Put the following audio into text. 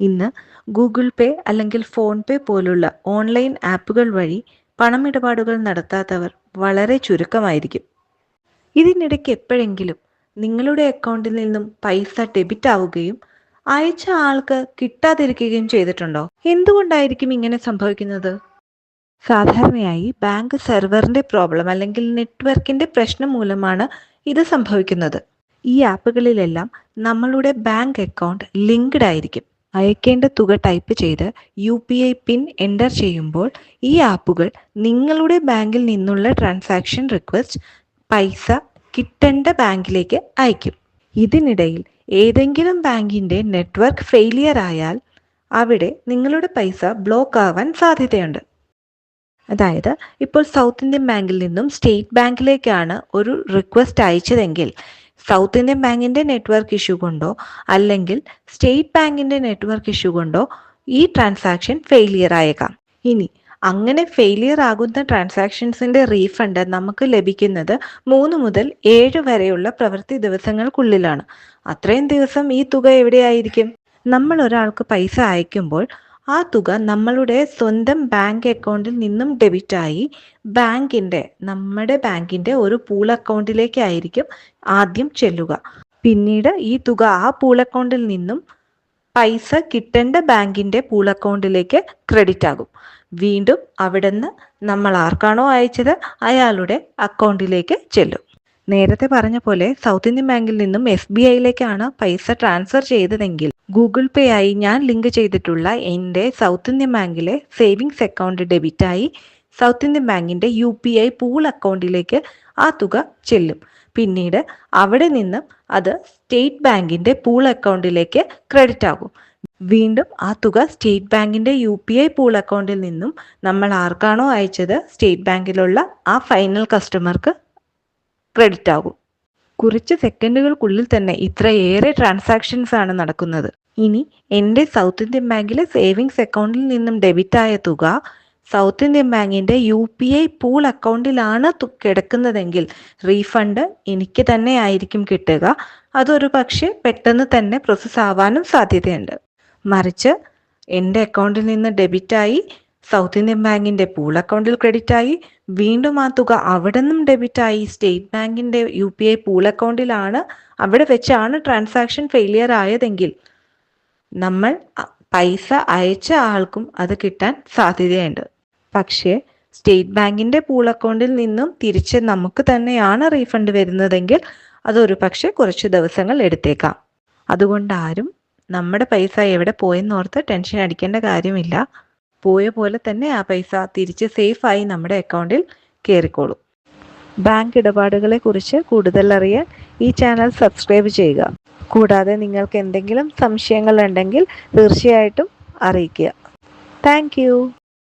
ഇന്ന് ഗൂഗിൾ പേ അല്ലെങ്കിൽ ഫോൺ പേ പോലുള്ള ഓൺലൈൻ ആപ്പുകൾ വഴി പണമിടപാടുകൾ നടത്താത്തവർ വളരെ ചുരുക്കമായിരിക്കും. ഇതിനിടയ്ക്ക് എപ്പോഴെങ്കിലും നിങ്ങളുടെ അക്കൗണ്ടിൽ നിന്നും പൈസ ഡെബിറ്റ് ആവുകയും അയച്ച ആൾക്ക് കിട്ടാതിരിക്കുകയും ചെയ്തിട്ടുണ്ടോ? എന്തുകൊണ്ടായിരിക്കും ഇങ്ങനെ സംഭവിക്കുന്നത്? സാധാരണയായി ബാങ്ക് സെർവറിന്റെ പ്രോബ്ലം അല്ലെങ്കിൽ നെറ്റ്വർക്കിന്റെ പ്രശ്നം മൂലമാണ് ഇത് സംഭവിക്കുന്നത്. ഈ ആപ്പുകളിലെല്ലാം നമ്മളുടെ ബാങ്ക് അക്കൗണ്ട് ലിങ്ക്ഡ് ആയിരിക്കും. അയക്കേണ്ട തുക ടൈപ്പ് ചെയ്ത് U P I PIN enter ചെയ്യുമ്പോൾ ഈ ആപ്പുകൾ നിങ്ങളുടെ ബാങ്കിൽ നിന്നുള്ള ട്രാൻസാക്ഷൻ റിക്വസ്റ്റ് പൈസ കിട്ടേണ്ട ബാങ്കിലേക്ക് അയക്കും ഇതിനിടയിൽ ഏതെങ്കിലും ബാങ്കിന്റെ നെറ്റ്വർക്ക് ഫെയിലിയർ ആയാൽ അവിടെ നിങ്ങളുടെ പൈസ ബ്ലോക്ക് ആവാൻ സാധ്യതയുണ്ട്. അതായത് ഇപ്പോൾ സൗത്ത് ഇന്ത്യൻ ബാങ്കിൽ നിന്നും സ്റ്റേറ്റ് ബാങ്കിലേക്കാണ് ഒരു റിക്വസ്റ്റ് അയച്ചതെങ്കിൽ സൗത്ത് ഇന്ത്യൻ ബാങ്കിന്റെ നെറ്റ്വർക്ക് ഇഷ്യൂ കൊണ്ടോ അല്ലെങ്കിൽ സ്റ്റേറ്റ് ബാങ്കിന്റെ നെറ്റ്വർക്ക് ഇഷ്യൂ കൊണ്ടോ ഈ ട്രാൻസാക്ഷൻ ഫെയിലിയർ ആയേക്കാം. ഇനി അങ്ങനെ ഫെയിലിയർ ആകുന്ന ട്രാൻസാക്ഷൻസിന്റെ റീഫണ്ട് നമുക്ക് ലഭിക്കുന്നത് മൂന്ന് മുതൽ ഏഴ് വരെയുള്ള പ്രവൃത്തി ദിവസങ്ങൾക്കുള്ളിലാണ്. അത്രയും ദിവസം ഈ തുക എവിടെയായിരിക്കും? നമ്മൾ ഒരാൾക്ക് പൈസ അയക്കുമ്പോൾ ആ തുക നമ്മളുടെ സ്വന്തം ബാങ്ക് അക്കൗണ്ടിൽ നിന്നും ഡെബിറ്റായി ബാങ്കിന്റെ നമ്മുടെ ബാങ്കിന്റെ ഒരു പൂൾ അക്കൗണ്ടിലേക്കായിരിക്കും ആദ്യം ചെല്ലുക. പിന്നീട് ഈ തുക ആ പൂൾ അക്കൗണ്ടിൽ നിന്നും പൈസ കിട്ടേണ്ട ബാങ്കിന്റെ പൂൾ അക്കൗണ്ടിലേക്ക് ക്രെഡിറ്റ് ആകും. വീണ്ടും അവിടുന്ന് നമ്മൾ ആർക്കാണോ അയച്ചത്? അയാളുടെ അക്കൗണ്ടിലേക്ക് ചെല്ലും. നേരത്തെ പറഞ്ഞ പോലെ സൗത്ത് ഇന്ത്യൻ ബാങ്കിൽ നിന്നും എസ് ബി ഐയിലേക്കാണ് പൈസ ട്രാൻസ്ഫർ ചെയ്തതെങ്കിൽ ഗൂഗിൾ പേ ആയി ഞാൻ ലിങ്ക് ചെയ്തിട്ടുള്ള എന്റെ സൗത്ത് ഇന്ത്യൻ ബാങ്കിലെ സേവിങ്സ് അക്കൗണ്ട് ഡെബിറ്റായി സൗത്ത് ഇന്ത്യൻ ബാങ്കിന്റെ യു പി ഐ പൂൾ അക്കൗണ്ടിലേക്ക് ആ തുക ചെല്ലും. പിന്നീട് അവിടെ നിന്നും അത് സ്റ്റേറ്റ് ബാങ്കിന്റെ പൂൾ അക്കൗണ്ടിലേക്ക് ക്രെഡിറ്റ് ആകും. വീണ്ടും ആ തുക സ്റ്റേറ്റ് ബാങ്കിന്റെ യു പി ഐ പൂൾ അക്കൗണ്ടിൽ നിന്നും നമ്മൾ ആർക്കാണോ അയച്ചത് സ്റ്റേറ്റ് ബാങ്കിലുള്ള ആ ഫൈനൽ കസ്റ്റമർക്ക് ക്രെഡിറ്റ് ആകും. കുറച്ച് സെക്കൻഡുകൾക്കുള്ളിൽ തന്നെ ഇത്രയേറെ ട്രാൻസാക്ഷൻസ് ആണ് നടക്കുന്നത്. ഇനി എന്റെ സൗത്ത് ഇന്ത്യൻ ബാങ്കിലെ സേവിങ്സ് അക്കൗണ്ടിൽ നിന്നും ഡെബിറ്റ് ആയ തുക സൗത്ത് ഇന്ത്യൻ ബാങ്കിന്റെ യു പി ഐ പൂൾ അക്കൗണ്ടിലാണ് കിടക്കുന്നതെങ്കിൽ റീഫണ്ട് എനിക്ക് തന്നെ ആയിരിക്കും കിട്ടുക. അതൊരു പക്ഷേ പെട്ടെന്ന് തന്നെ പ്രോസസ്സ് ആവാനും സാധ്യതയുണ്ട്. മറിച്ച് എന്റെ അക്കൗണ്ടിൽ നിന്ന് ഡെബിറ്റായി സൗത്ത് ഇന്ത്യൻ ബാങ്കിന്റെ പൂൾ അക്കൗണ്ടിൽ ക്രെഡിറ്റ് ആയി. വീണ്ടും ആ തുക അവിടെ നിന്നും ഡെബിറ്റായി സ്റ്റേറ്റ് ബാങ്കിന്റെ യു പി ഐ പൂൾ അക്കൗണ്ടിലാണ്. അവിടെ വെച്ചാണ് ട്രാൻസാക്ഷൻ ഫെയിലിയർ ആയതെങ്കിൽ നമ്മൾ പൈസ അയച്ച ആൾക്കും അത് കിട്ടാൻ സാധ്യതയുണ്ട്. പക്ഷേ സ്റ്റേറ്റ് ബാങ്കിന്റെ പൂൾ അക്കൗണ്ടിൽ നിന്നും തിരിച്ച് നമുക്ക് തന്നെയാണ് റീഫണ്ട് വരുന്നതെങ്കിൽ അതൊരു പക്ഷേ കുറച്ച് ദിവസങ്ങൾ എടുത്തേക്കാം. അതുകൊണ്ട് ആരും നമ്മുടെ പൈസ എവിടെ പോയെന്നോർത്ത് ടെൻഷൻ അടിക്കേണ്ട കാര്യമില്ല. പോയ പോലെ തന്നെ ആ പൈസ തിരിച്ച് സേഫായി നമ്മുടെ അക്കൗണ്ടിൽ കയറിക്കോളും ബാങ്ക് ഇടപാടുകളെ കുറിച്ച് കൂടുതൽ അറിയാൻ ഈ ചാനൽ സബ്സ്ക്രൈബ് ചെയ്യുക. കൂടാതെ നിങ്ങൾക്ക് എന്തെങ്കിലും സംശയങ്ങൾ ഉണ്ടെങ്കിൽ തീർച്ചയായിട്ടും അറിയിക്കുക. താങ്ക്